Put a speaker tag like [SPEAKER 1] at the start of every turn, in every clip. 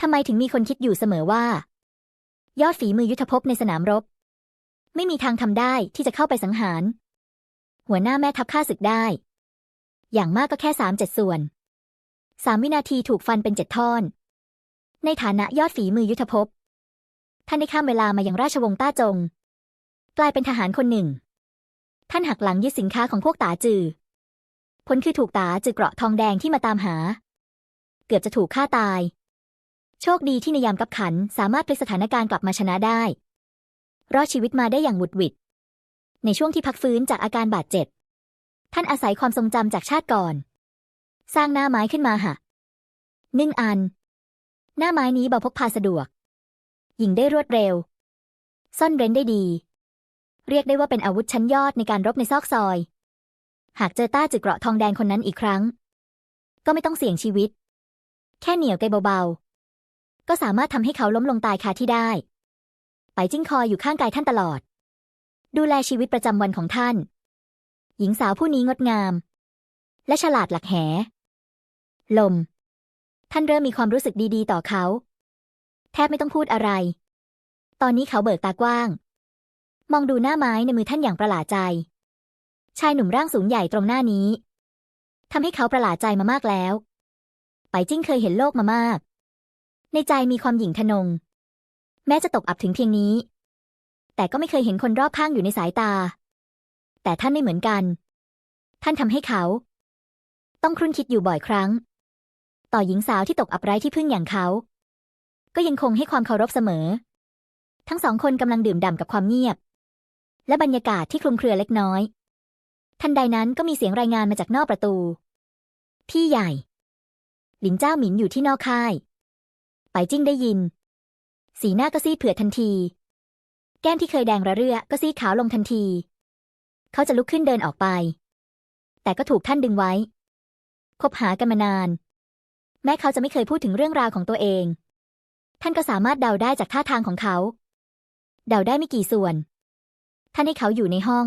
[SPEAKER 1] ทำไมถึงมีคนคิดอยู่เสมอว่า ยอดฝีมือยุทธภพในสนามรบ ไม่มีทางทำได้ที่จะเข้าไปสังหาร หัวหน้าแม่ทัพข้าศึกได้ อย่างมากก็แค่สามเจ็ดส่วนสามวินาทีถูกฟันเป็นเจ็ดท่อน ในฐานะยอดฝีมือยุทธภพท่านได้ข้ามเวลามาอยังราชวงศ์ต้าจง กลายเป็นทหารคนหนึ่ง ท่านหักหลังยึดสินค้าของพวกตาจือผลคือถูกตาจือเกราะทองแดงที่มาตามหา เกือบจะถูกฆ่าตาย โชคดีที่ในยามกับขันสามารถพลิกสถานการณ์กลับมาชนะได้ รอดชีวิตมาได้อย่างหวุดหวิด ในช่วงที่พักฟื้นจากอาการบาดเจ็บ ท่านอาศัยความทรงจำจากชาติก่อน สร้างหน้าไม้ขึ้นมาหะนึ่งอัน หน้าไม้นี้เบาพกพาสะดวก ยิงได้รวดเร็ว ซ่อนเร้นได้ดี เรียกได้ว่าเป็นอาวุธชั้นยอดในการรบในซอกซอย หากเจอต้าจึกเกราะทองแดงคนนั้นอีกครั้ง ก็ไม่ต้องเสี่ยงชีวิต แค่เหนียวไกเบาๆ ก็สามารถทำให้เขาล้มลงตายคาที่ได้ ไปจิ้งคอยอยู่ข้างกายท่านตลอด ดูแลชีวิตประจำวันของท่าน หญิงสาวผู้นี้งดงาม และฉลาดหลักแห ลม ท่านเริ่มมีความรู้สึกดีๆ ต่อเขา แทบไม่ต้องพูดอะไร ตอนนี้เขาเบิกตากว้าง มองดูหน้าไม้ในมือท่านอย่างประหลาดใจ ชายหนุ่มร่างสูงใหญ่ตรงหน้านี้ทำให้เขาประหลาดใจมามากแล้ว ไปจิ้งเคยเห็นโลกมามาก ในใจมีความหยิ่งทะนง แม้จะตกอับถึงเพียงนี้ แต่ก็ไม่เคยเห็นคนรอบข้างอยู่ในสายตา แต่ท่านไม่เหมือนกัน ท่านทำให้เขา ต้องครุ่นคิดอยู่บ่อยครั้ง ต่อหญิงสาวที่ตกอับไร้ที่พึ่งอย่างเขา ก็ยังคงให้ความเคารพเสมอ ทั้งสองคนกำลังดื่มด่ำกับความเงียบ และบรรยากาศที่คลุมเครือเล็กน้อย ทันใดนั้นก็มีเสียงรายงานมาจากนอกประตู พี่ใหญ่ หลินเจ้าหมินอยู่ที่นอกค่าย ไปจิ้งได้ยิน สีหน้าก็ซีดเผือดทันที แก้มที่เคยแดงระเรื่อก็ซีดขาวลงทันที เขาจะลุกขึ้นเดินออกไป แต่ก็ถูกท่านดึงไว้ คบหากันมานาน แม้เขาจะไม่เคยพูดถึงเรื่องราวของตัวเอง ท่านก็สามารถเดาได้จากท่าทางของเขา เดาได้ไม่กี่ส่วน ท่านให้เขาอยู่ในห้อง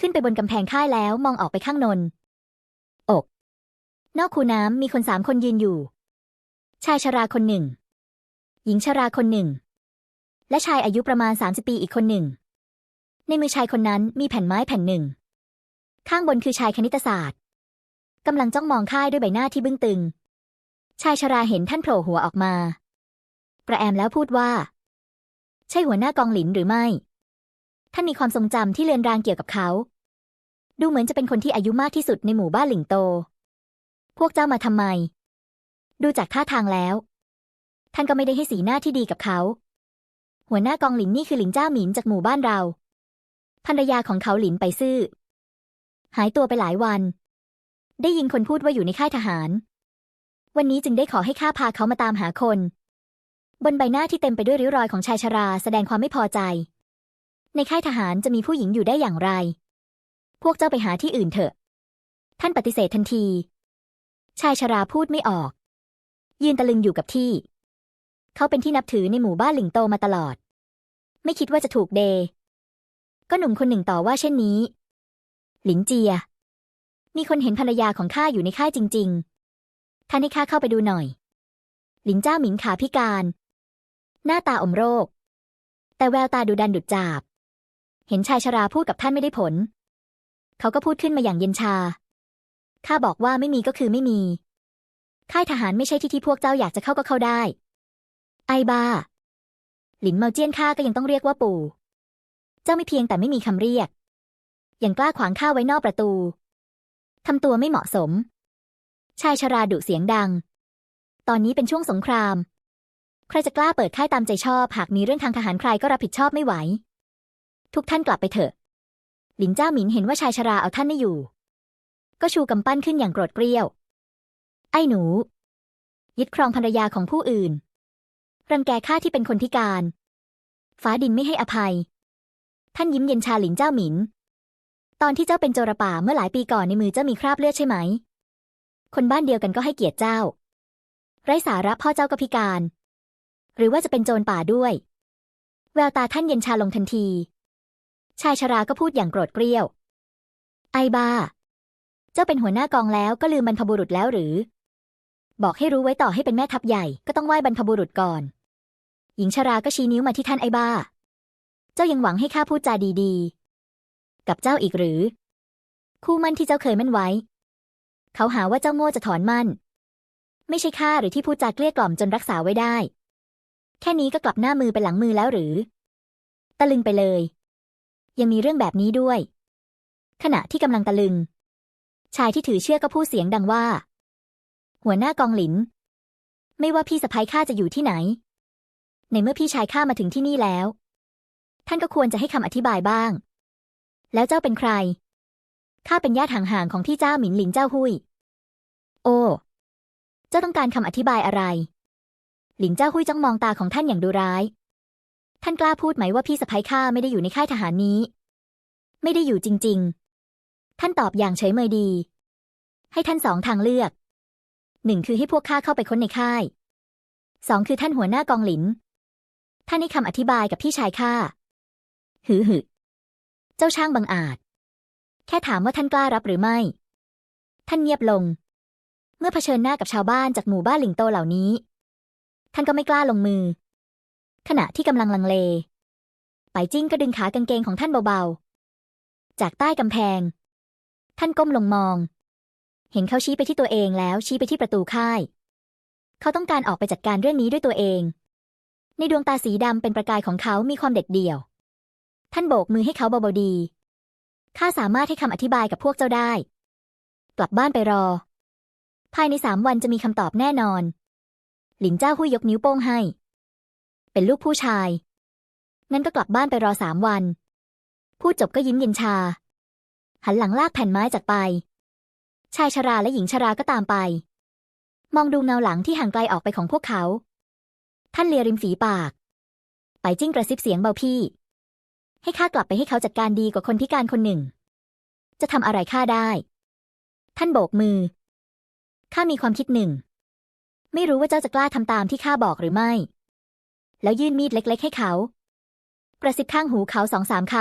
[SPEAKER 1] ขึ้นไปบนกำแพงค่ายแล้วมองออกไปข้างนน อก นอกคูน้ำมีคนสามคนยืนอยู่ ชายชราคนหนึ่ง หญิงชราคนหนึ่ง และชายอายุประมาณ 30 ปีอีกคนหนึ่ง ในมือชายคนนั้นมีแผ่นไม้แผ่นหนึ่ง ข้างบนคือชายคณิตศาสตร์กำลังจ้องมองค่ายด้วยใบหน้าที่บึ้งตึง ชายชราเห็นท่านโผล่หัวออกมาประแอมแล้วพูดว่า ใช่หัวหน้ากองหลินหรือไม่ ท่านมีความทรงจำที่เลือนรางเกี่ยวกับเขา ดูเหมือนจะเป็นคนที่อายุมากที่สุดในหมู่บ้านหลิงโต พวกเจ้ามาทำไม ดูจากท่าทางแล้ว ท่านก็ไม่ได้ให้สีหน้าที่ดีกับเขา หัวหน้ากองหลินนี่คือหลินเจ้าหมินจากหมู่บ้านเราภรรยาของเขาหลินไปซื่อ หายตัวไปหลายวัน ได้ยินคนพูดว่าอยู่ในค่ายทหาร วันนี้จึงได้ขอให้ข้าพาเขามาตามหาคน บนใบหน้าที่เต็มไปด้วยริ้วรอยของชายชราแสดงความไม่พอใจ ในค่ายทหารจะมีผู้หญิงอยู่ได้อย่างไร พวกเจ้าไปหาที่อื่นเถอะ ท่านปฏิเสธทันที ชายชราพูดไม่ออก ยืนตะลึงอยู่กับที่ เขาเป็นที่นับถือในหมู่บ้านหลิงโตมาตลอด ไม่คิดว่าจะถูกเด ก็หนุ่มคนหนึ่งต่อว่าเช่นนี้ หลินเจีย มีคนเห็นภรรยาของข้าอยู่ในค่ายจริง ๆท่านให้ข้าเข้าไปดูหน่อย หลินเจ้าหมิงขาพิการ หน้าตาอมโรค แต่แววตาดูดันดุดจาบ เห็นชายชราพูดกับท่านไม่ได้ผล เขาก็พูดขึ้นมาอย่างเย็นชาข้าบอกว่าไม่มีก็คือไม่มี ค่ายทหารไม่ใช่ที่ที่พวกเจ้าอยากจะเข้าก็เข้าได้ ไอบ้า หลินเมาเจี้ยนข้าก็ยังต้องเรียกว่าปู่ เจ้าไม่เพียงแต่ไม่มีคำเรียก ยังกล้าขวางข้าไว้นอกประตู ทำตัวไม่เหมาะสม ชายชราดุเสียงดัง ตอนนี้เป็นช่วงสงคราม ใครจะกล้าเปิดค่ายตามใจชอบ หากมีเรื่องทางทหารใครก็รับผิดชอบไม่ไหว ทุกท่านกลับไปเถอะ หลินเจ้าหมินเห็นว่าชายชราเอาท่านไม่อยู่ ก็ชูกำปั้นขึ้นอย่างโกรธเกรี้ยว ไอ้หนู ยึดครองภรรยาของผู้อื่น รังแกข้าที่เป็นคนพิการ ฟ้าดินไม่ให้อภัย ท่านยิ้มเย็นชาหลินเจ้าหมิน ตอนที่เจ้าเป็นโจรป่าเมื่อหลายปีก่อนในมือเจ้ามีคราบเลือดใช่ไหม คนบ้านเดียวกันก็ให้เกียรติเจ้า ไร้สาระพ่อเจ้าก็พิการ หรือว่าจะเป็นโจรป่าด้วย แววตาท่านเย็นชาลงทันที ชายชราก็พูดอย่างโกรธเกรี้ยว ไอ้บ้า เจ้าเป็นหัวหน้ากองแล้วก็ลืมบรรพบุรุษแล้วหรือ บอกให้รู้ไว้ต่อให้เป็นแม่ทัพใหญ่ก็ต้องไหว้บรรพบุรุษก่อน หญิงชราก็ชี้นิ้วมาที่ท่านไอ้บ้า เจ้ายังหวังให้ข้าพูดจาดีๆ กับเจ้าอีกหรือ คู่มั่นที่เจ้าเคยมั่นไว้ เขาหาว่าเจ้าโง่จะถอนมั่น ไม่ใช่ข้าหรือที่พูดจาเกลี้ยกล่อมจนรักษาไว้ได้ แค่นี้ก็กลับหน้ามือไปหลังมือแล้วหรือ ตะลึงไปเลย ยังมีเรื่องแบบนี้ด้วย ขณะที่กำลังตะลึง ชายที่ถือเชือกก็พูดเสียงดังว่า หัวหน้ากองหลิน ไม่ว่าพี่สะพ้ยข้าจะอยู่ที่ไหน ในเมื่อพี่ชายข้ามาถึงที่นี่แล้ว ท่านก็ควรจะให้คำอธิบายบ้าง แล้วเจ้าเป็นใคร ข้าเป็นญาติห่างๆของที่เจ้าหมินหลินเจ้าหุย โอ้ เจ้าต้องการคำอธิบายอะไร หลินเจ้าหุยจ้องมองตาของท่านอย่างดูร้าย ท่านกล้าพูดไหมว่าพี่สะพ้ยข้าไม่ได้อยู่ในค่ายทหารนี้ ไม่ได้อยู่จริง ๆ ท่านตอบอย่างเฉยเมยดี ให้ท่านสองทางเลือก หนึ่งคือให้พวกข้าเข้าไปค้นในค่ายสองคือท่านหัวหน้ากองหลิน ท่านให้คำอธิบายกับพี่ชายข้า หือหึเจ้าช่างบังอาจ แค่ถามว่าท่านกล้ารับหรือไม่ ท่านเงียบลง เมื่อเผชิญหน้ากับชาวบ้านจากหมู่บ้านหลิงโตเหล่านี้ ท่านก็ไม่กล้าลงมือ ขณะที่กำลังลังเล ไปจิ้งก็ดึงขากางเกงของท่านเบาๆ จากใต้กำแพง ท่านก้มลงมอง เห็นเขาชี้ไปที่ตัวเองแล้วชี้ไปที่ประตูค่าย เขาต้องการออกไปจัดการเรื่องนี้ด้วยตัวเอง ในดวงตาสีดำเป็นประกายของเขามีความเด็ดเดี่ยว ท่านโบกมือให้เขาเบาๆดีข้าสามารถให้คำอธิบายกับพวกเจ้าได้ กลับบ้านไปรอ ภายในสามวันจะมีคำตอบแน่นอน หลินเจ้าหุยยกนิ้วโป้งให้ เป็นลูกผู้ชาย งั้นก็กลับบ้านไปรอสามวัน พูดจบก็ยิ้มเย็นชา หันหลังลากแผ่นไม้จากไป ชายชราและหญิงชราก็ตามไป มองดูเงาหลังที่ห่างไกลออกไปของพวกเขา ท่านเลียริมฝีปาก ไปจิ้งกระซิบเสียงเบาพี่ ให้ข้ากลับไปให้เขาจัดการดีกว่าคนพิการคนหนึ่ง จะทำอะไรข้าได้ ท่านโบกมือ ข้ามีความคิดหนึ่ง ไม่รู้ว่าเจ้าจะกล้าทำตามที่ข้าบอกหรือไม่ แล้วยื่นมีดเล็ก ๆ ให้เขา กระซิบข้างหูเขาสองสามค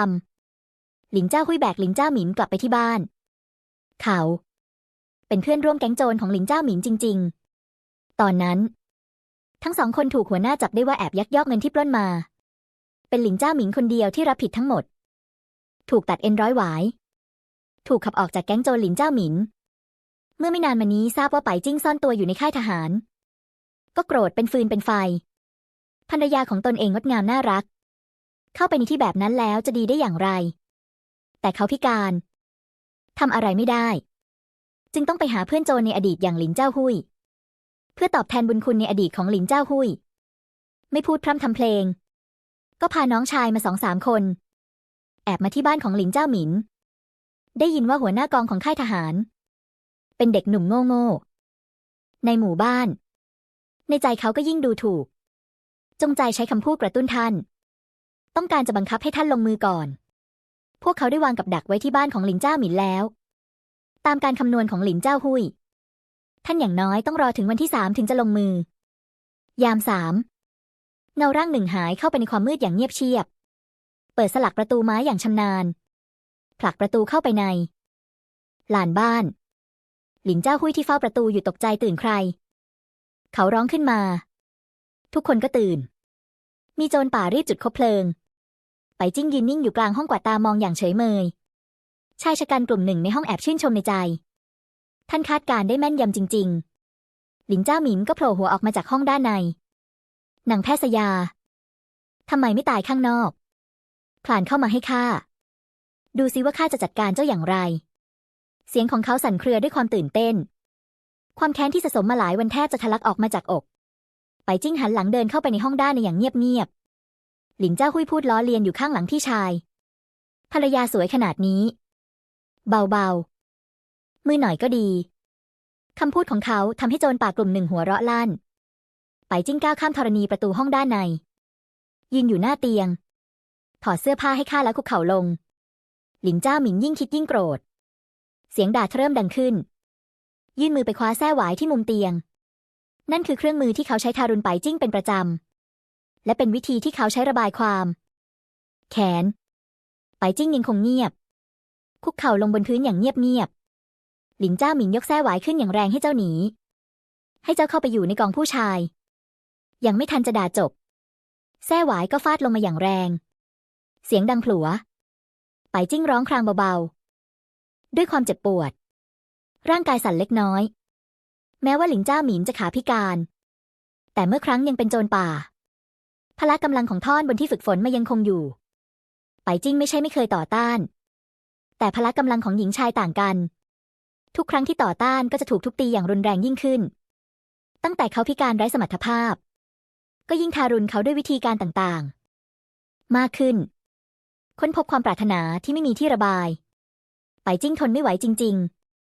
[SPEAKER 1] ำหลินเจ้าหุยแบกหลินเจ้าหมินกลับไปที่บ้าน เขา เป็นเพื่อนร่วมแก๊งโจรของหลินเจ้าหมินจริง ๆ ตอนนั้น ทั้งสองคนถูกหัวหน้าจับได้ว่าแอบยักยอกเงินที่ปล้นมา เป็นหลินเจ้าหมิงคนเดียวที่รับผิดทั้งหมด ถูกตัดเอ็นร้อยหวาย ถูกขับออกจากแก๊งโจรหลินเจ้าหมินเมื่อไม่นานมานี้ทราบว่าไปจิ้งซ่อนตัวอยู่ในค่ายทหาร ก็โกรธเป็นฟืนเป็นไฟ ภรรยาของตนเองงดงามน่ารัก เข้าไปในที่แบบนั้นแล้วจะดีได้อย่างไร แต่เขาพิการทำอะไรไม่ได้ จึงต้องไปหาเพื่อนโจรในอดีตอย่างหลินเจ้าหุย เพื่อตอบแทนบุญคุณในอดีตของหลินเจ้าหุย ไม่พูดพร่ำทำเพลง ก็พาน้องชายมาสองสามคน แอบมาที่บ้านของหลินเจ้าหมิน ได้ยินว่าหัวหน้ากองของค่ายทหาร เป็นเด็กหนุ่มโง่โง่ในหมู่บ้าน ในใจเขาก็ยิ่งดูถูก จงใจใช้คำพูดกระตุ้นท่าน ต้องการจะบังคับให้ท่านลงมือก่อน พวกเขาได้วางกับดักไว้ที่บ้านของหลินเจ้าหมินแล้ว ตามการคำนวณของหลินเจ้าหุย ท่านอย่างน้อยต้องรอถึงวันที่สามถึงจะลงมือ ยามสามเงาร่างหนึ่งหายเข้าไปในความมืดอย่างเงียบเชียบ เปิดสลักประตูไม้อย่างชำนาญ ผลักประตูเข้าไปในลานบ้าน หลินเจ้าหุยที่เฝ้าประตูอยู่ตกใจตื่นใคร เขาร้องขึ้นมา ทุกคนก็ตื่น มีโจรป่ารีบจุดคบเพลิง ไปจิ้งยืนนิ่งอยู่กลางห้องกวาดตามองอย่างเฉยเมย ชายชะกันกลุ่มหนึ่งในห้องแอบชื่นชมในใจ ท่านคาดการได้แม่นยำจริง ๆ หลินเจ้าหมินก็โผล่หัวออกมาจากห้องด้านในนางแพทย์สยาทำไมไม่ตายข้างนอกคลานเข้ามาให้ข้า ดูซิว่าข้าจะจัดการเจ้าอย่างไร เสียงของเขาสั่นเครือด้วยความตื่นเต้น ความแค้นที่สะสมมาหลายวันแทบจะทะลักออกมาจากอก ไปจิ้งหันหลังเดินเข้าไปในห้องด้านในอย่างเงียบๆ หลินเจ้าหุยพูดล้อเลียนอยู่ข้างหลังพี่ชาย ภรรยาสวยขนาดนี้ เบาๆ มือหน่อยก็ดี คำพูดของเขาทำให้โจรป่ากลุ่มหนึ่งหัวเราะลั่น ไปจิ้งก้าวข้ามธรณีประตูห้องด้านใน ยืนอยู่หน้าเตียง ถอดเสื้อผ้าให้ข้าแล้วคุกเข่าลง หลินเจ้าหมิงยิ่งคิดยิ่งโกรธ เสียงด่าเริ่มดังขึ้น ยื่นมือไปคว้าแส้หวายที่มุมเตียง นั่นคือเครื่องมือที่เขาใช้ทารุณไปจิ้งเป็นประจำและเป็นวิธีที่เขาใช้ระบายความ แขน ไปจิ้งยังคงเงียบ คุกเข่าลงบนพื้นอย่างเงียบเงียบๆหลินเจ้าหมิงยกแส้หวายขึ้นอย่างแรงให้เจ้าหนี ให้เจ้าเข้าไปอยู่ในกองผู้ชาย ยังไม่ทันจะด่าจบแซ่หวายก็ฟาดลงมาอย่างแรง เสียงดังผลัว ไปจิ้งร้องครางเบาๆ ด้วยความเจ็บปวด ร่างกายสั่นเล็กน้อย แม้ว่าหลิงเจ้าหมินจะขาพิการ แต่เมื่อครั้งยังเป็นโจรป่า พละกำลังของท่อนบนที่ฝึกฝนมายังคงอยู่ ไปจิ้งไม่ใช่ไม่เคยต่อต้าน แต่พละกำลังของหญิงชายต่างกัน ทุกครั้งที่ต่อต้านก็จะถูกทุบตีอย่างรุนแรงยิ่งขึ้น ตั้งแต่เขาพิการไร้สมรรถภาพ ก็ยิ่งทารุณเขาด้วยวิธีการต่างๆ มากขึ้น ค้นพบความปรารถนาที่ไม่มีที่ระบาย ไปจิ้งทนไม่ไหวจริง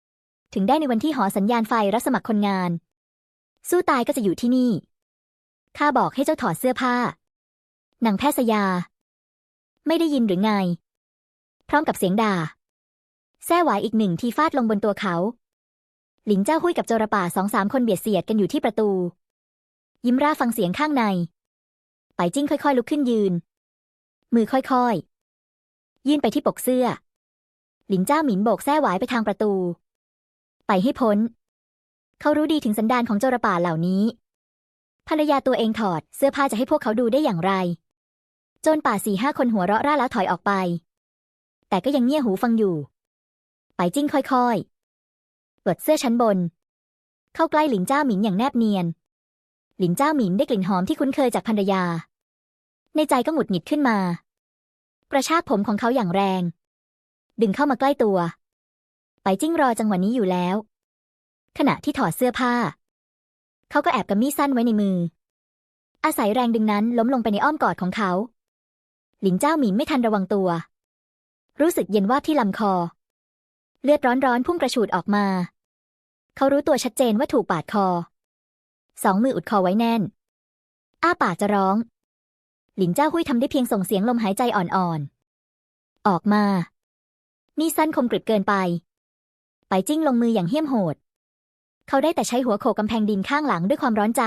[SPEAKER 1] ๆ ถึงได้ในวันที่หอสัญญาณไฟรับสมัครคนงาน สู้ตายก็จะอยู่ที่นี่ข้าบอกให้เจ้าถอดเสื้อผ้าหนังแพทย์สยา ไม่ได้ยินหรือไง พร้อมกับเสียงด่า แซ่หวายอีกหนึ่งทีฟาดลงบนตัวเขา หลิงเจ้าหุยกับโจรป่าสองสามคนเบียดเสียดกันอยู่ที่ประตู ยิ้มร่าฟังเสียงข้างใน ไปจิ้งค่อยๆ ลุกขึ้นยืน มือค่อยๆ ยื่นไปที่ปกเสื้อ หลิงเจ้าหมินโบกแซ่หวายไปทางประตู ไปให้พ้น เขารู้ดีถึงสันดานของโจรป่าเหล่านี้ ภรรยาตัวเองถอดเสื้อผ้าจะให้พวกเขาดูได้อย่างไร โจรป่าสี่ห้าคนหัวเราะร่าแล้วถอยออกไป แต่ก็ยังเงี่ยหูฟังอยู่ ไปจิ้งค่อยๆเปิดเสื้อชั้นบน เข้าใกล้หลินเจ้าหมินอย่างแนบเนียน หลินเจ้าหมินได้กลิ่นหอมที่คุ้นเคยจากภรรยา ในใจก็หงุดหงิดขึ้นมา กระชากผมของเขาอย่างแรง ดึงเข้ามาใกล้ตัว ไปจิ้งรอจังหวะนี้อยู่แล้ว ขณะที่ถอดเสื้อผ้า เขาก็แอบกำมีดสั้นไว้ในมือ อาศัยแรงดึงนั้นล้มลงไปในอ้อมกอดของเขา หลินเจ้าหมินไม่ทันระวังตัว รู้สึกเย็นว่าที่ลำคอ เลือดร้อนๆพุ่งกระฉูดออกมา เขารู้ตัวชัดเจนว่าถูกปาดคอ สองมืออุดคอไว้แน่น อ้าปากจะร้อง หลินเจ้าหุยทำได้เพียงส่งเสียงลมหายใจอ่อนๆ ออกมานี่สั้นคมกริบเกินไป ไปจิ้งลงมืออย่างเหี้ยมโหด เขาได้แต่ใช้หัวโขกกำแพงดินข้างหลังด้วยความร้อนใจ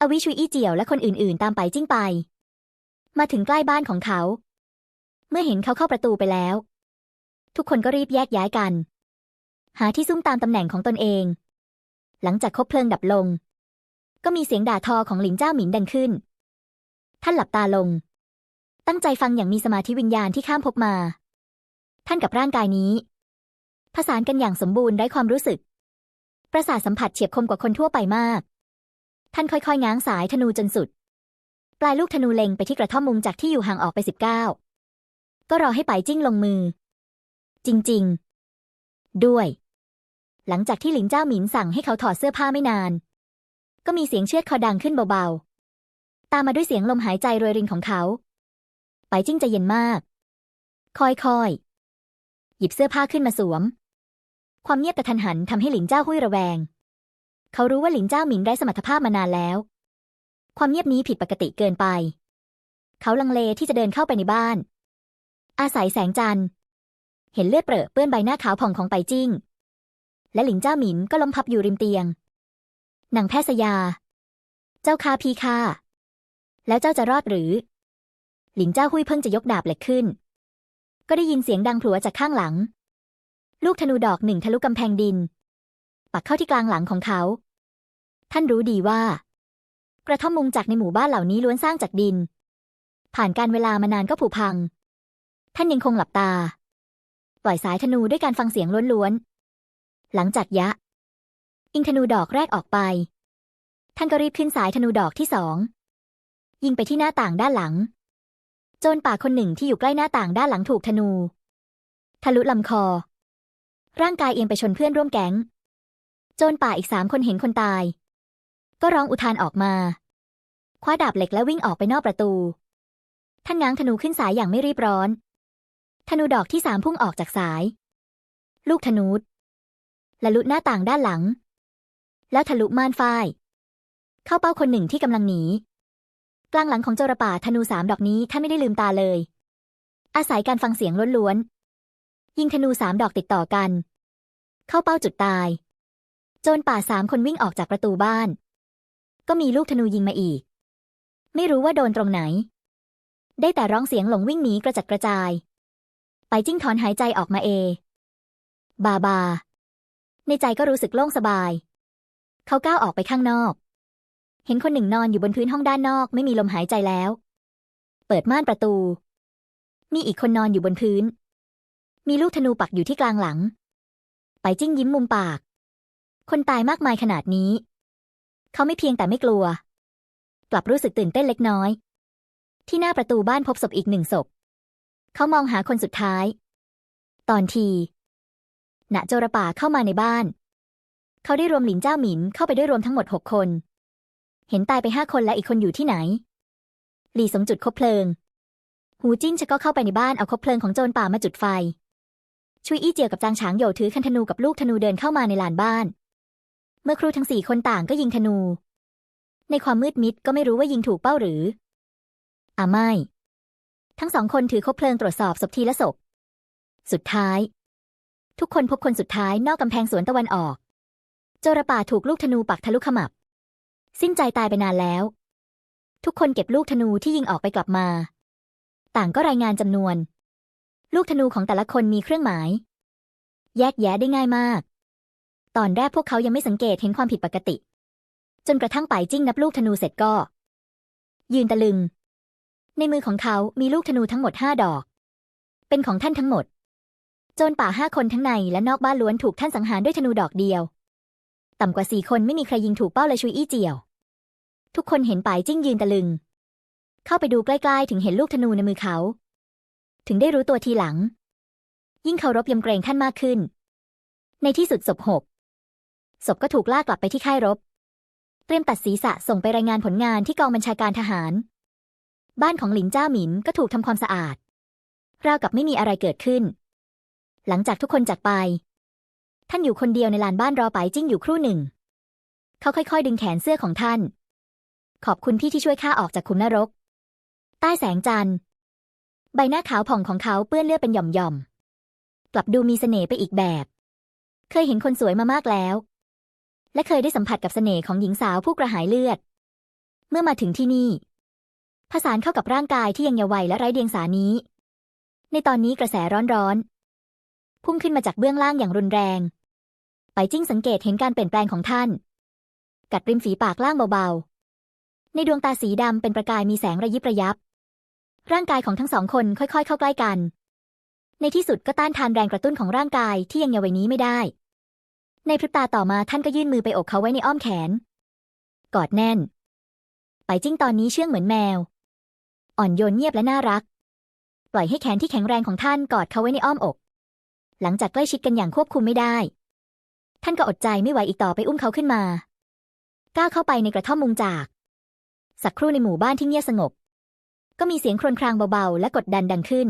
[SPEAKER 1] อวิชุยอี้เจียวและคนอื่นๆ ตามไปจิ้งไป มาถึงใกล้บ้านของเขา เมื่อเห็นเขาเข้าประตูไปแล้ว ทุกคนก็รีบแยกย้ายกัน หาที่ซุ่มตามตำแหน่งของตนเอง หลังจากคบเพลิงดับลง ก็มีเสียงด่าทอของหลินเจ้าหมินดังขึ้น ท่านหลับตาลง ตั้งใจฟังอย่างมีสมาธิวิญญาณที่ข้ามภพมา ท่านกับร่างกายนี้ ผสานกันอย่างสมบูรณ์ไร้ความรู้สึก ประสาทสัมผัสเฉียบคมกว่าคนทั่วไปมาก ท่านค่อยๆง้างสายธนูจนสุด ปลายลูกธนูเล็งไปที่กระท่อมมุมจากที่อยู่ห่างออกไปสิบเก้าก็รอให้ไปจิ้งลงมือ จริง ๆ ด้วย หลังจากที่หลินเจ้าหมินสั่งให้เขาถอดเสื้อผ้าไม่นาน ก็มีเสียงเชือดคอดังขึ้นเบาๆ ตามมาด้วยเสียงลมหายใจรวยรินของเขา ไปจิ้งใจเย็นมาก ค่อยๆ หยิบเสื้อผ้าขึ้นมาสวม ความเงียบกระทันหันทำให้หลินเจ้าหุ้ยระแวง เขารู้ว่าหลินเจ้าหมินไร้สมรรถภาพมานานแล้ว ความเงียบนี้ผิดปกติเกินไป เขาลังเลที่จะเดินเข้าไปในบ้าน อาศัยแสงจันทร์ เห็นเลือดเปรอะเปื้อนใบหน้าขาวผ่องของไปจิ้ง และหลินเจ้าหมินก็ล้มพับอยู่ริมเตียงนางแพทย์สยา เจ้าคาพีคาแล้วเจ้าจะรอดหรือ หลินเจ้าหุยเพิ่งจะยกดาบเหล็กขึ้น ก็ได้ยินเสียงดังผลัวจากข้างหลัง ลูกธนูดอกหนึ่งทะลุกำแพงดิน ปักเข้าที่กลางหลังของเขา ท่านรู้ดีว่า กระท่อมมุงจากในหมู่บ้านเหล่านี้ล้วนสร้างจากดิน ผ่านการเวลามานานก็ผุพัง ท่านยังคงหลับตา ปล่อยสายธนูด้วยการฟังเสียงล้วนๆ หลังจากยะ อิงธนูดอกแรกออกไป ท่านก็รีบขึ้นสายธนูดอกที่สอง ยิงไปที่หน้าต่างด้านหลัง โจรป่าคนหนึ่งที่อยู่ใกล้หน้าต่างด้านหลังถูกธนู ทะลุลำคอ ร่างกายเอียงไปชนเพื่อนร่วมแก๊ง โจรป่าอีกสามคนเห็นคนตาย ก็ร้องอุทานออกมา คว้าดาบเหล็กและวิ่งออกไปนอกประตู ท่านง้างธนูขึ้นสายอย่างไม่รีบร้อน ธนูดอกที่สามพุ่งออกจากสาย ลูกธนูและลุหน้าต่างด้านหลัง แล้วทะลุม่านฝ้าย เข้าเป้าคนหนึ่งที่กำลังหนี กลางหลังของโจรป่าธนูสามดอกนี้ท่านไม่ได้ลืมตาเลย อาศัยการฟังเสียงล้วนๆ ยิงธนูสามดอกติดต่อกัน เข้าเป้าจุดตาย โจรป่าสามคนวิ่งออกจากประตูบ้าน ก็มีลูกธนูยิงมาอีก ไม่รู้ว่าโดนตรงไหน ได้แต่ร้องเสียงหลงวิ่งหนีกระจัดกระจาย ไปจิ้งถอนหายใจออกมาเอบาบา ในใจก็รู้สึกโล่งสบาย เขาก้าวออกไปข้างนอก เห็นคนหนึ่งนอนอยู่บนพื้นห้องด้านนอกไม่มีลมหายใจแล้ว เปิดม่านประตู มีอีกคนนอนอยู่บนพื้น มีลูกธนูปักอยู่ที่กลางหลัง ไปจิ้งยิ้มมุมปาก คนตายมากมายขนาดนี้ เขาไม่เพียงแต่ไม่กลัว กลับรู้สึกตื่นเต้นเล็กน้อย ที่หน้าประตูบ้านพบศพอีกหนึ่งศพ เขามองหาคนสุดท้าย ตอนที ณโจรป่าเข้ามาในบ้าน เขาได้รวมหลินเจ้าหมินเข้าไปด้วยรวมทั้งหมดหกคน เห็นตายไปห้าคนและอีกคนอยู่ที่ไหน หลี่สมจุดคบเพลิง หูจิ้นชะก็เข้าไปในบ้านเอาคบเพลิงของโจรป่ามาจุดไฟชุยอี้เจียวกับจางฉางโหยถือคันธนูกับลูกธนูเดินเข้ามาในลานบ้าน เมื่อครูทั้งสี่คนต่างก็ยิงธนู ในความมืดมิดก็ไม่รู้ว่ายิงถูกเป้าหรือ อ่าไม่ ทั้งสองคนถือคบเพลิงตรวจสอบศพทีละศพ สุดท้าย ทุกคนพบคนสุดท้ายนอกกำแพงสวนตะวันออก โจรป่าถูกลูกธนูปักทะลุขมับ สิ้นใจตายไปนานแล้ว ทุกคนเก็บลูกธนูที่ยิงออกไปกลับมา ต่างก็รายงานจำนวน ลูกธนูของแต่ละคนมีเครื่องหมาย แยกแยะได้ง่ายมาก ตอนแรกพวกเขายังไม่สังเกตเห็นความผิดปกติ จนกระทั่งไปจิ้งนับลูกธนูเสร็จก็ ยืนตะลึง ในมือของเขามีลูกธนูทั้งหมดห้าดอก เป็นของท่านทั้งหมด โจรป่าห้าคนทั้งในและนอกบ้านล้วนถูกท่านสังหารด้วยธนูดอกเดียว ต่ำกว่าสี่คนไม่มีใครยิงถูกเป้าเลยชุยอี้เจียว ทุกคนเห็นป่ายจิ้งยืนตะลึง เข้าไปดูใกล้ๆ ถึงเห็นลูกธนูในมือเขา ถึงได้รู้ตัวทีหลัง ยิ่งเคารพยำเกรงท่านมากขึ้น ในที่สุดศพหกศพก็ถูกลากกลับไปที่ค่ายรบ เตรียมตัดศีรษะส่งไปรายงานผลงานที่กองบัญชาการทหาร บ้านของหลินเจ้าหมินก็ถูกทำความสะอาด ราวกับไม่มีอะไรเกิดขึ้น หลังจากทุกคนจากไป ท่านอยู่คนเดียวในลานบ้านรอไปจิ้งอยู่ครู่หนึ่ง เขาค่อยๆ ดึงแขนเสื้อของท่าน ขอบคุณพี่ที่ช่วยข้าออกจากคุมนรก ใต้แสงจันทร์ ใบหน้าขาวผ่องของเขาเปื้อนเลือดเป็นหย่อมๆ กลับดูมีเสน่ห์ไปอีกแบบ เคยเห็นคนสวยมามากแล้ว และเคยได้สัมผัสกับเสน่ห์ของหญิงสาวผู้กระหายเลือด เมื่อมาถึงที่นี่ ผสานเข้ากับร่างกายที่ยังเยาว์วัยและไร้เดียงสานี้ ในตอนนี้กระแสร้อนๆ พุ่งขึ้นมาจากเบื้องล่างอย่างรุนแรง ไปจิ้งสังเกตเห็นการเปลี่ยนแปลงของท่าน กัดริมฝีปากล่างเบาๆ ในดวงตาสีดำเป็นประกายมีแสงระยิบระยับ ร่างกายของทั้งสองคนค่อยๆ เข้าใกล้กัน ในที่สุดก็ต้านทานแรงกระตุ้นของร่างกายที่ยังเยาว์วัยนี้ไม่ได้ ในพริบตาต่อมาท่านก็ยื่นมือไปอกเขาไว้ในอ้อมแขน กอดแน่น ไปจิ้งตอนนี้เชื่องเหมือนแมว อ่อนโยนเงียบและน่ารัก ปล่อยให้แขนที่แข็งแรงของท่านกอดเขาไว้ในอ้อมอก หลังจากใกล้ชิดกันอย่างควบคุมไม่ได้ ท่านก็อดใจไม่ไหวอีกต่อไปอุ้มเขาขึ้นมา ก้าวเข้าไปในกระท่อมมุงจาก สักครู่ในหมู่บ้านที่เงียบสงบ ก็มีเสียงครวญครางเบาๆ และกดดันดังขึ้น